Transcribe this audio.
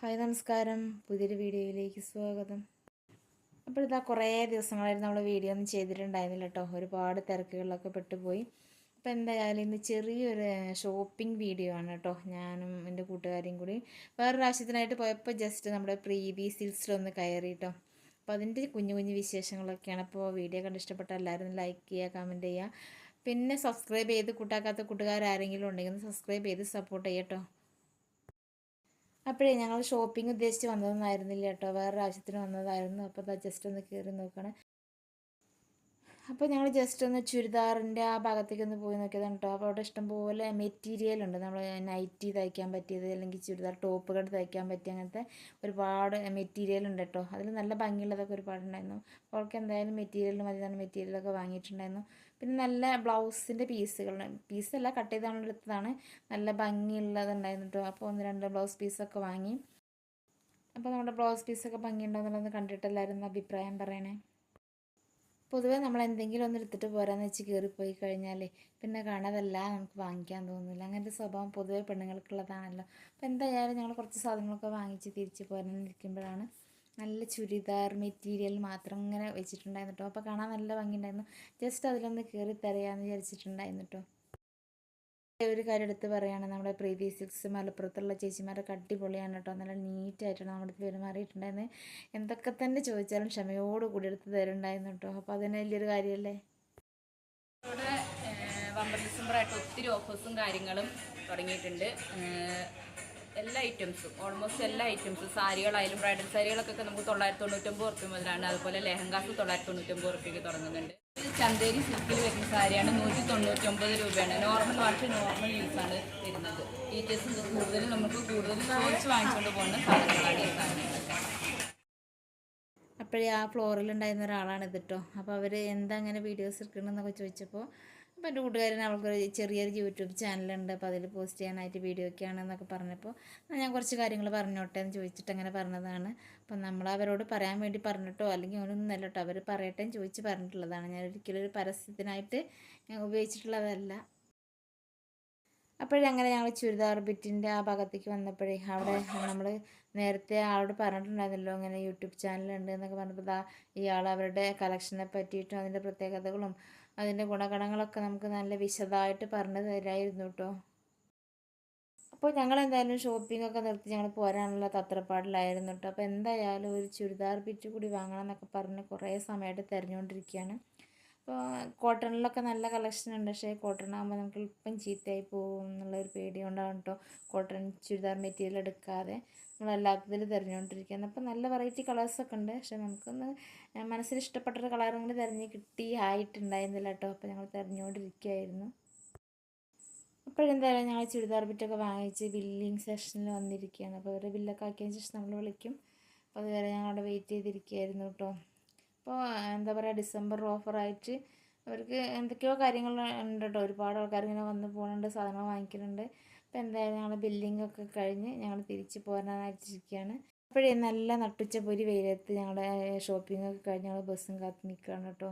Hi നമസ്കാരം. പുതിയൊരു വീഡിയോയിലേക്ക് സ്വാഗതം. അപ്പോൾ ഇതാ കുറേ ദിവസങ്ങളായിരുന്നു നമ്മൾ വീഡിയോ ഒന്നും ചെയ്തിട്ടുണ്ടായിരുന്നില്ല കേട്ടോ. ഒരുപാട് തിരക്കുകളിലൊക്കെ പെട്ടുപോയി. അപ്പോൾ എന്തായാലും ഇന്ന് ചെറിയൊരു ഷോപ്പിംഗ് വീഡിയോ ആണ് കേട്ടോ. ഞാനും എന്റെ കൂട്ടുകാരിയും കൂടി വേറൊരു ആവശ്യത്തിനായിട്ട് പോയപ്പോൾ ജസ്റ്റ് നമ്മുടെ പ്രീവി സിൽസിലൊന്ന് കയറി കേട്ടോ. അപ്പോൾ അതിന്റെ കുഞ്ഞു കുഞ്ഞു വിശേഷങ്ങളൊക്കെയാണ്. അപ്പോൾ വീഡിയോ കണ്ട് ഇഷ്ടപ്പെട്ട എല്ലാവരും ലൈക്ക് ചെയ്യുക കമന്റ് ചെയ്യുക. പിന്നെ സബ്സ്ക്രൈബ് ചെയ്ത് കൂട്ടാക്കാത്ത കൂട്ടുകാരാരെങ്കിലും ഉണ്ടെങ്കിൽ സബ്സ്ക്രൈബ് ചെയ്ത് സപ്പോർട്ട് ചെയ്യട്ടോ അപ്പോഴേ ഞങ്ങൾ ഷോപ്പിംഗ് ഉദ്ദേശിച്ച് വന്നതൊന്നായിരുന്നില്ല കേട്ടോ. വേറൊരു ആവശ്യത്തിന് വന്നതായിരുന്നു. അപ്പോൾ ദാ ജസ്റ്റ് ഒന്ന് കയറി നോക്കണം. അപ്പോൾ ഞങ്ങൾ ജസ്റ്റ് ഒന്ന് ചുരിദാറിന്റെ ആ ഭാഗത്തേക്ക് ഒന്ന് പോയി നോക്കിയതാണ് കേട്ടോ അപ്പോൾ അവിടെ ഇഷ്ടംപോലെ മെറ്റീരിയൽ ഉണ്ട്. നമ്മൾ നൈറ്റി തയ്ക്കാൻ പറ്റിയത് അല്ലെങ്കിൽ ചുരിദാർ ടോപ്പുകൾ തയ്ക്കാൻ പറ്റിയ അങ്ങനത്തെ ഒരുപാട് മെറ്റീരിയൽ ഉണ്ട് കേട്ടോ. അതിൽ നല്ല ഭംഗിയുള്ളതൊക്കെ ഒരുപാടുണ്ടായിരുന്നു അപ്പോൾ അവൾക്ക് എന്തായാലും മെറ്റീരിയൽ മതി തന്നെ മെറ്റീരിയലൊക്കെ വാങ്ങിയിട്ടുണ്ടായിരുന്നു. പിന്നെ നല്ല ബ്ലൗസിന്റെ പീസുകൾ പീസല്ല കട്ട് ചെയ്താണ് എടുത്തതാണ്. നല്ല ഭംഗിയുള്ളതുണ്ടായിരുന്നു കേട്ടോ. അപ്പോൾ ഒന്ന് രണ്ട് ബ്ലൗസ് പീസൊക്കെ വാങ്ങി. അപ്പോൾ നമ്മുടെ ബ്ലൗസ് പീസൊക്കെ കണ്ടിട്ട് എല്ലാവരുടെയും അഭിപ്രായം പറയണേ. പൊതുവേ നമ്മൾ എന്തെങ്കിലും ഒന്ന് എടുത്തിട്ട് പോരാന്ന് വെച്ച് കയറിപ്പോയി കഴിഞ്ഞാൽ പിന്നെ കാണാതല്ല നമുക്ക് വാങ്ങിക്കാൻ തോന്നില്ല അങ്ങനത്തെ സ്വഭാവം പൊതുവേ പെണ്ണുങ്ങൾക്കുള്ളതാണല്ലോ. അപ്പോൾ എന്തായാലും ഞങ്ങൾ കുറച്ച് സാധനങ്ങളൊക്കെ വാങ്ങിച്ച് തിരിച്ച് പോരാനിരിക്കുമ്പോഴാണ് നല്ല ചുരിദാർ മെറ്റീരിയൽ മാത്രം ഇങ്ങനെ വെച്ചിട്ടുണ്ടായിരുന്നു കേട്ടോ അപ്പോൾ കാണാൻ നല്ല ഭംഗിയുണ്ടായിരുന്നു. ജസ്റ്റ് അതിലൊന്ന് കയറി തരയാമെന്ന് വിചാരിച്ചിട്ടുണ്ടായിരുന്നു കേട്ടോ ഒരു കാര്യം എടുത്ത് പറയുകയാണ് നമ്മുടെ പ്രീതി സിക്സ് മലപ്പുറത്തുള്ള ചേച്ചിമാരൊക്കെ അടിപൊളിയാണ് കേട്ടോ. നല്ല നീറ്റായിട്ടാണ് നമ്മുടെ പെരുമാറിയിട്ടുണ്ടായിരുന്നത് എന്തൊക്കെ തന്നെ ചോദിച്ചാലും ക്ഷമയോട് കൂടി എടുത്ത് തരുന്നുണ്ടായിരുന്നു കേട്ടോ. അപ്പോൾ അതിന് വലിയൊരു കാര്യമല്ലേ ഇവിടെ വമ്പർ ഡിസംബറായിട്ട് ഒത്തിരി ഓഫേഴ്സും കാര്യങ്ങളും തുടങ്ങിയിട്ടുണ്ട്. എല്ലാ ഐറ്റംസും ഓൾമോസ്റ്റ് എല്ലാ ഐറ്റംസും സാരികളായാലും ബ്രൈഡൽ സാരികളൊക്കെ നമുക്ക് തൊള്ളായിരത്തി തൊണ്ണൂറ്റൊമ്പത് റുപ്യ മുതലാണ്. അതുപോലെ ലെഹങ്കാസ് തൊള്ളായിരത്തി തൊണ്ണൂറ്റൊമ്പത് ഉറുപ്പ്യക്ക് തുടങ്ങുന്നുണ്ട് ചന്തേരി സിൽക്കിൽ വരുന്ന സാരിയാണ്. നൂറ്റി തൊണ്ണൂറ്റൊമ്പത് രൂപയാണ് നോർമൽ വാഷ് നോർമൽ യൂസാണ് വരുന്നത്. ടീച്ചേഴ്സ് കൂടുതലും നമുക്ക് കൂടുതൽ ചോദിച്ച് വാങ്ങിച്ചുകൊണ്ട് പോകുന്ന സാധനങ്ങളാണ് ഈ സാധനങ്ങളൊക്കെ. അപ്പോഴേ ആ ഫ്ലോറിൽ ഉണ്ടായിരുന്ന ഒരാളാണ് ഇത് കേട്ടോ അപ്പോൾ അവർ എന്താ അങ്ങനെ വീഡിയോസ് എടുക്കണമെന്നൊക്കെ ചോദിച്ചപ്പോൾ അപ്പോൾ എന്റെ കൂട്ടുകാരൻ അവൾക്കൊരു ചെറിയൊരു യൂട്യൂബ് ചാനലുണ്ട്. അപ്പോൾ അതിൽ പോസ്റ്റ് ചെയ്യാനായിട്ട് വീഡിയോ ഒക്കെ ആണെന്നൊക്കെ പറഞ്ഞപ്പോൾ ഞാൻ കുറച്ച് കാര്യങ്ങൾ പറഞ്ഞോട്ടെ എന്ന് ചോദിച്ചിട്ട് അങ്ങനെ പറഞ്ഞതാണ്. അപ്പം നമ്മൾ അവരോട് പറയാൻ വേണ്ടി പറഞ്ഞിട്ടോ അല്ലെങ്കിൽ അല്ല കേട്ടോ അവർ പറയട്ടെ എന്ന് ചോദിച്ച് പറഞ്ഞിട്ടുള്ളതാണ്. ഞാൻ ഒരിക്കലും ഒരു പരസ്യത്തിനായിട്ട് ഉപയോഗിച്ചിട്ടുള്ളതല്ല. അപ്പോഴങ്ങനെ ഞങ്ങൾ ചുരിദാർ ബിറ്റിന്റെ ആ ഭാഗത്തേക്ക് വന്നപ്പോഴേ അവിടെ നമ്മൾ നേരത്തെ ആളോട് പറഞ്ഞിട്ടുണ്ടായിരുന്നല്ലോ ഇങ്ങനെ യൂട്യൂബ് ചാനലുണ്ട് എന്നൊക്കെ പറഞ്ഞപ്പോൾ ദാ ഇയാൾ അവരുടെ കളക്ഷനെ പറ്റിയിട്ടും അതിന്റെ പ്രത്യേകതകളും അതിന്റെ ഗുണഗണങ്ങളൊക്കെ നമുക്ക് നല്ല വിശദമായിട്ട് പറഞ്ഞു തരായിരുന്നു കേട്ടോ. അപ്പോൾ ഞങ്ങൾ എന്തായാലും ഷോപ്പിംഗ് ഒക്കെ നിർത്തി ഞങ്ങൾ പോരാനുള്ള തത്രപ്പാടിലായിരുന്നു കേട്ടോ. അപ്പോൾ എന്തായാലും ഒരു ചുരിദാർ ബിറ്റ് കൂടി വാങ്ങണം എന്നൊക്കെ പറഞ്ഞ് കുറേ സമയമായിട്ട് തിരഞ്ഞുകൊണ്ടിരിക്കുകയാണ്. അപ്പോൾ കോട്ടണിലൊക്കെ നല്ല കളക്ഷൻ ഉണ്ട്. പക്ഷേ കോട്ടൺ ആകുമ്പോൾ നമുക്ക് ഇപ്പം ചീത്തയായി പോകും എന്നുള്ളൊരു പേടി കൊണ്ടാണ് കേട്ടോ കോട്ടൺ ചുരിദാർ മെറ്റീരിയൽ എടുക്കാതെ നമ്മൾ എല്ലാത്തിൽ തിരഞ്ഞുകൊണ്ടിരിക്കുന്നത്. അപ്പോൾ നല്ല വെറൈറ്റി കളേഴ്സൊക്കെ ഉണ്ട്. പക്ഷേ നമുക്കൊന്ന് മനസ്സിൽ ഇഷ്ടപ്പെട്ടൊരു കളർ കൂടി തിരഞ്ഞ് കിട്ടി ആയിട്ടുണ്ടായിരുന്നില്ല കേട്ടോ അപ്പോൾ ഞങ്ങൾ തിരഞ്ഞുകൊണ്ടിരിക്കുകയായിരുന്നു. അപ്പോഴെന്തായാലും ഞങ്ങൾ ചുരിദാർ ബിറ്റൊക്കെ വാങ്ങിച്ച് ബില്ലിങ് സെഷനിൽ വന്നിരിക്കുകയാണ്. അപ്പോൾ അവരുടെ ബില്ലൊക്കെ ആക്കിയതിന് ശേഷം നമ്മൾ വിളിക്കും. അപ്പോൾ അതുവരെ ഞങ്ങൾ അവിടെ വെയിറ്റ് ചെയ്തിരിക്കുകയായിരുന്നു കേട്ടോ അപ്പോൾ എന്താ പറയുക ഡിസംബർ ഓഫറായിട്ട് അവർക്ക് എന്തൊക്കെയോ കാര്യങ്ങൾ ഉണ്ട് കേട്ടോ ഒരുപാട് ആൾക്കാർ ഇങ്ങനെ വന്ന് പോകുന്നുണ്ട് സാധനങ്ങൾ വാങ്ങിക്കുന്നുണ്ട് അപ്പോൾ എന്തായാലും ഞങ്ങൾ ബില്ലിംഗ് ഒക്കെ കഴിഞ്ഞ് ഞങ്ങൾ തിരിച്ച് പോരാനായിട്ടിരിക്കുകയാണ് അപ്പോഴേ നല്ല നട്ടുച്ച പൊരി വെയിലത്ത് ഞങ്ങളുടെ ഷോപ്പിംഗ് ഒക്കെ കഴിഞ്ഞ് ഞങ്ങൾ ബസ്സും കാത്ത് നിൽക്കുകയാണ് കേട്ടോ